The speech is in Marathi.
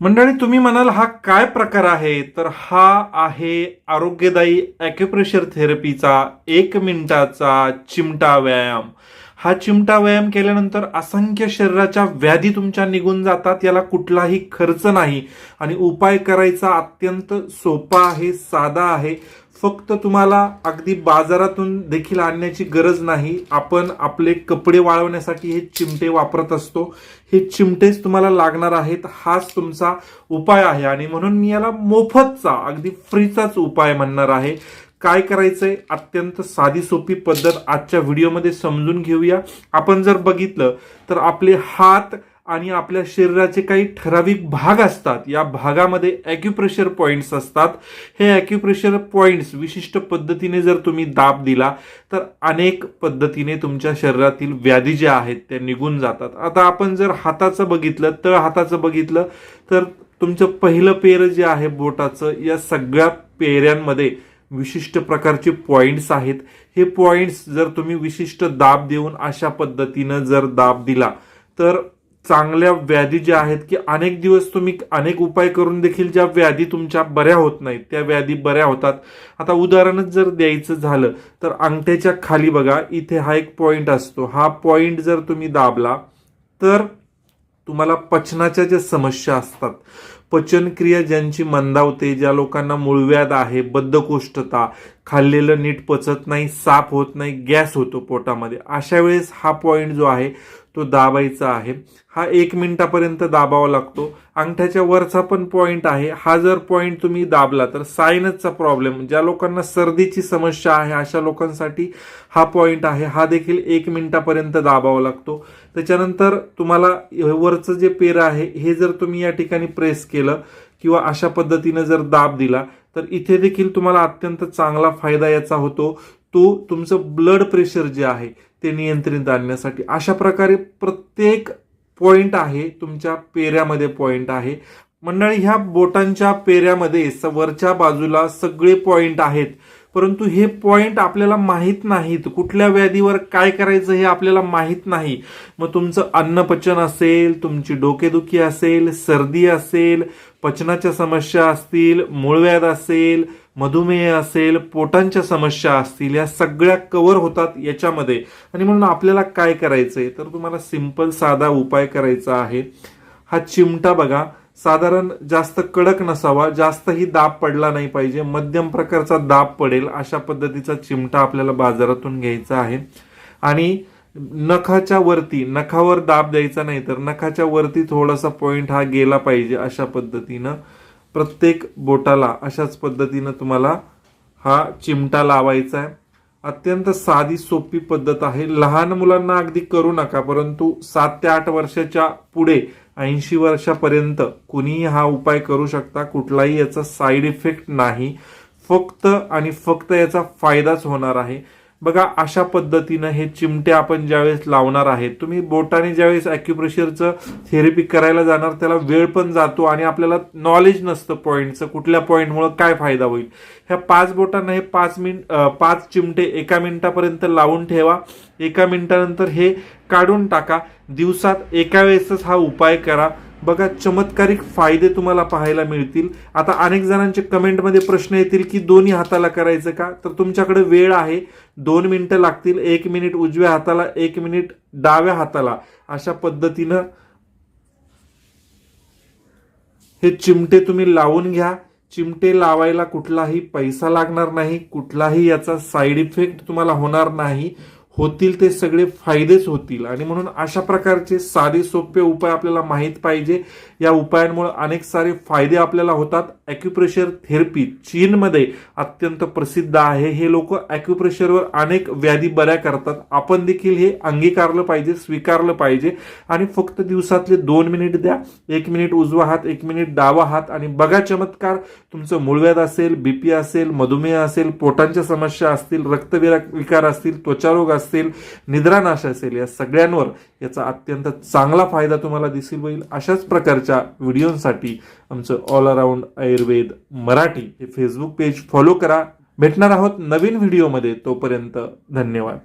मंडळी तुम्ही म्हणाल हा काय प्रकार आहे? तर हा आहे आरोग्यदायी ॲक्युप्रेशर थेरपीचा एक मिनिटाचा चिमटा व्यायाम. हा चिमटा व्यायाम केल्यानंतर असंख्य शरीराच्या व्याधी तुमच्या निघून जातात याला कुठलाही खर्च नाही. आणि उपाय करायचा अत्यंत सोपा आहे साधा आहे. फक्त तुम्हाला अगदी बाजारातून देखील आणण्याची गरज नाही. आपण आपले कपडे वाळवण्यासाठी हे चिमटे वापरत असतो. हे चिमटेच तुम्हाला लागणार आहेत. हाच तुमचा उपाय आहे. आणि म्हणून मी याला मोफतचा अगदी फ्रीचाच उपाय म्हणणार आहे. काय करायचंय? अत्यंत साधी सोपी पद्धत आजच्या व्हिडिओमध्ये समजून घेऊया. आपण जर बघितलं तर आपले हात आणि आपल्या शरीराचे काही ठराविक भाग असतात. या भागामध्ये ॲक्युप्रेशर पॉईंट्स असतात. हे ॲक्युप्रेशर पॉईंट्स विशिष्ट पद्धतीने जर तुम्ही दाब दिला तर अनेक पद्धतीने तुमच्या शरीरातील व्याधी ज्या आहेत त्या निघून जातात. आता आपण जर हाताचं बघितलं तळ हाताचं बघितलं तर तुमचं पहिलं पेर जे आहे बोटाचं या सगळ्या पेऱ्यांमध्ये विशिष्ट प्रकारचे पॉईंट्स आहेत. हे पॉईंट्स जर तुम्ही विशिष्ट दाब देऊन अशा पद्धतीनं जर दाब दिला तर चांगल्या व्याधी ज्या आहेत की अनेक दिवस तुम्ही अनेक उपाय करून देखील ज्या व्याधी तुमच्या बऱ्या होत नाहीत त्या व्याधी बऱ्या होतात. आता उदाहरणच जर द्यायचं झालं तर अंगठ्याच्या खाली बघा इथे हा एक पॉईंट असतो. हा पॉईंट जर तुम्ही दाबला तर तुम्हाला पचनाच्या ज्या समस्या असतात पचनक्रिया ज्यांची मंदावते ज्या लोकांना मूळव्याध आहे बद्धकोष्ठता खाल्लेलं नीट पचत नाही साफ होत नाही गॅस होतो पोटामध्ये अशा वेळेस हा पॉईंट जो आहे तो दाबायचा आहे. हा एक मिनिटापर्यंत दाबावा लागतो. अंगठ्याच्या वरचा पण पॉईंट आहे. हा जर पॉईंट तुम्ही दाबला तर सायनसचा प्रॉब्लेम ज्या लोकांना सर्दीची समस्या आहे अशा लोकांसाठी हा पॉईंट आहे. हा देखील एक मिनिटापर्यंत दाबावा लागतो. त्याच्यानंतर तुम्हाला वरचं जे पेर आहे हे जर तुम्ही या ठिकाणी प्रेस केलं किंवा अशा पद्धतीनं जर दाब दिला तर इथे देखील तुम्हाला अत्यंत चांगला फायदा याचा होतो. तो तुमचं ब्लड प्रेशर जे आहे ते नियंत्रित आणण्यासाठी अशा प्रकारे प्रत्येक पॉईंट आहे तुमच्या पेऱ्यामध्ये पॉईंट आहे. मंडळी ह्या बोटांच्या पेऱ्यामध्ये स- वरच्या बाजूला सगळे पॉईंट आहेत. परंतु हे पॉईंट आपल्याला माहीत नाहीत. कुठल्या व्याधीवर काय करायचं हे आपल्याला माहीत नाही. मग तुमचं अन्नपचन असेल तुमची डोकेदुखी असेल सर्दी असेल पचनाच्या समस्या असतील मूळव्याध असेल मधुमेह असेल पोटांच्या समस्या असतील या सगळ्या कव्हर होतात याच्यामध्ये. आणि म्हणून आपल्याला काय करायचं आहे तर तुम्हाला सिंपल साधा उपाय करायचा आहे. हा चिमटा बघा. साधारण जास्त कडक नसावा. जास्तही दाब पडला नाही पाहिजे. मध्यम प्रकारचा दाब पडेल अशा पद्धतीचा चिमटा आपल्याला बाजारातून घ्यायचा आहे. आणि नखाच्या वरती नखावर दाब द्यायचा नाही तर नखाच्या वरती थोडासा पॉइंट हा गेला पाहिजे अशा पद्धतीनं. प्रत्येक बोटाला अशाच पद्धतीनं तुम्हाला हा चिमटा लावायचा आहे. अत्यंत साधी सोपी पद्धत आहे. लहान मुलांना अगदी करू नका परंतु सात ते आठ वर्षाच्या पुढे ऐंशी वर्षापर्यंत कुणीही हा उपाय करू शकता. कुठलाही याचा साईड इफेक्ट नाही. फक्त आणि फक्त याचा फायदाच होणार आहे. बघा अशा पद्धतीनं हे चिमटे आपण ज्यावेळेस लावणार आहे तुम्ही बोटाने ज्यावेळेस ॲक्युप्रेशरचं थेरपी करायला जाणार त्याला वेळ पण जातो आणि आपल्याला नॉलेज नसतं पॉईंटचं कुठल्या पॉईंटमुळं काय फायदा होईल. ह्या पाच बोटांना हे पाच मिनिट पाच चिमटे एका मिनिटापर्यंत लावून ठेवा. एका मिनिटानंतर हे काढून टाका. दिवसात एका वेळेसच हा उपाय करा. बघा चमत्कारिक फायदे तुम्हाला पाहायला मिळतील. आता अनेक जणांचे कमेंटमध्ये प्रश्न येतील की दोन्ही हाताला करायचं का? तर तुमच्याकडे वेळ आहे. दोन मिनिटं लागतील. एक मिनिट उजव्या हाताला एक मिनिट डाव्या हाताला. अशा पद्धतीनं हे चिमटे तुम्ही लावून घ्या. चिमटे लावायला कुठलाही पैसा लागणार नाही. कुठलाही याचा साईड इफेक्ट तुम्हाला होणार नाही. होतील ते सगळे फायदेच होतील. आणि म्हणून अशा प्रकारचे साधे सोपे उपाय आपल्याला माहीत पाहिजे. या उपायांमुळे अनेक सारे फायदे आपल्याला होतात. ॲक्युप्रेशर थेरपी चीनमध्ये अत्यंत प्रसिद्ध आहे. हे लोक ॲक्युप्रेशरवर अनेक व्याधी बऱ्या करतात. आपण देखील हे अंगीकारलं पाहिजे स्वीकारलं पाहिजे. आणि फक्त दिवसातले दोन मिनिट द्या. एक मिनिट उजवा हात एक मिनिट डावा हात. आणि बघा चमत्कार तुमचं मूळव्याध असेल बीपी असेल मधुमेह असेल पोटांच्या समस्या असतील रक्तविरा विकार असतील त्वचारोग असतील निद्रानाश असेल या सगळ्यांवर याचा अत्यंत चांगला फायदा तुम्हाला दिसेल होईल अशाच प्रकारच्या व्हिडिओसाठी आमचं ऑल अराऊंड आयुर्वेद मराठी हे फेसबुक पेज फॉलो करा. भेटणार आहोत नवीन व्हिडिओमध्ये. तोपर्यंत धन्यवाद.